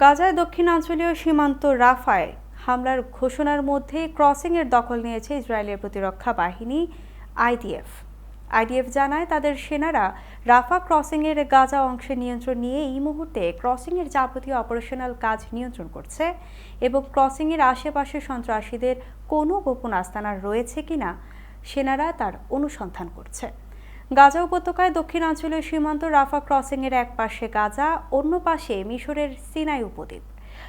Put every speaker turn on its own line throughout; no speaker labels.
গাজায় দক্ষিণাঞ্চলীয় সীমান্ত রাফায় হামলার ঘোষণার মধ্যে ক্রসিংয়ের দখল নিয়েছে ইসরায়েলের প্রতিরক্ষা বাহিনী, আইডিএফ। আইডিএফ জানায় তাদের সেনারা রাফা ক্রসিংয়ের গাজা অংশের নিয়ন্ত্রণ নিয়ে এই মুহূর্তে ক্রসিংয়ের যাবতীয় অপারেশনাল কাজ নিয়ন্ত্রণ করছে এবং ক্রসিংয়ের আশেপাশে সন্ত্রাসীদের কোনো গোপন আস্তানা রয়েছে কিনা সেনারা তার অনুসন্ধান করছে। গাজা উপত্যকায় দক্ষিণাঞ্চলীয় সীমান্ত রাফা ক্রসিংয়ের এক পাশে গাজা, অন্য পাশে মিশরের সিনাই উপদ্বীপ।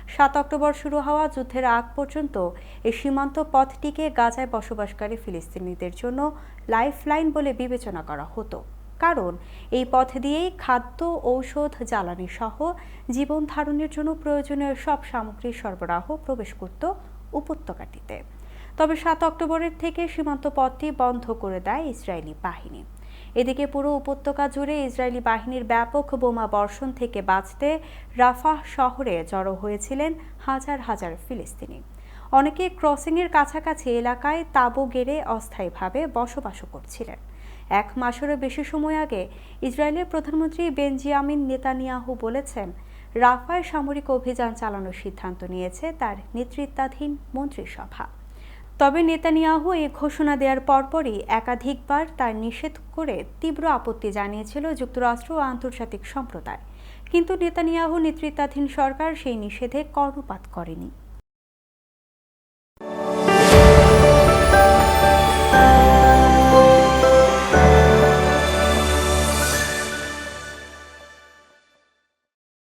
সাত অক্টোবর শুরু হওয়া যুদ্ধের আগ পর্যন্ত এই সীমান্ত পথটিকে গাজায় বসবাসকারী ফিলিস্তিনিদের জন্য লাইফলাইন বলে বিবেচনা করা হতো। কারণ, এই পথ দিয়েই খাদ্য, ঔষধ, জ্বালানি সহ জীবন ধারণের জন্য প্রয়োজনীয় সব সামগ্রী সরবরাহ প্রবেশ করত উপত্যকাটিতে। তবে সাত অক্টোবরের থেকে সীমান্ত পথটি বন্ধ করে দেয় ইসরায়েলি বাহিনী। এদিকে পুরো উপত্যকা জুড়ে ইসরায়েলি বাহিনীর ব্যাপক বোমা বর্ষণ থেকে বাঁচতে রাফাহ শহরে জড়ো হয়েছিলেন হাজার হাজার ফিলিস্তিনি। অনেকে ক্রসিংয়ের কাছাকাছি এলাকায় তাঁবু গেড়ে অস্থায়ীভাবে বসবাসও করছিলেন। এক মাসেরও বেশি সময় আগে ইসরায়েলের প্রধানমন্ত্রী বেনজিয়ামিন নেতানিয়াহু বলেছেন, রাফায় সামরিক অভিযান চালানোর সিদ্ধান্ত নিয়েছে তার নেতৃত্বাধীন মন্ত্রিসভা। তবে নেতানিয়াহু এই ঘোষণা দেওয়ার পরপরই একাধিকবার তার নিষেধ করে তীব্র আপত্তি জানিয়েছিল যুক্তরাষ্ট্র ও আন্তর্জাতিক সম্প্রদায়। কিন্তু নেতানিয়াহু নেতৃত্বাধীন সরকার সেই নিষেধে কর্ণপাত করেনি।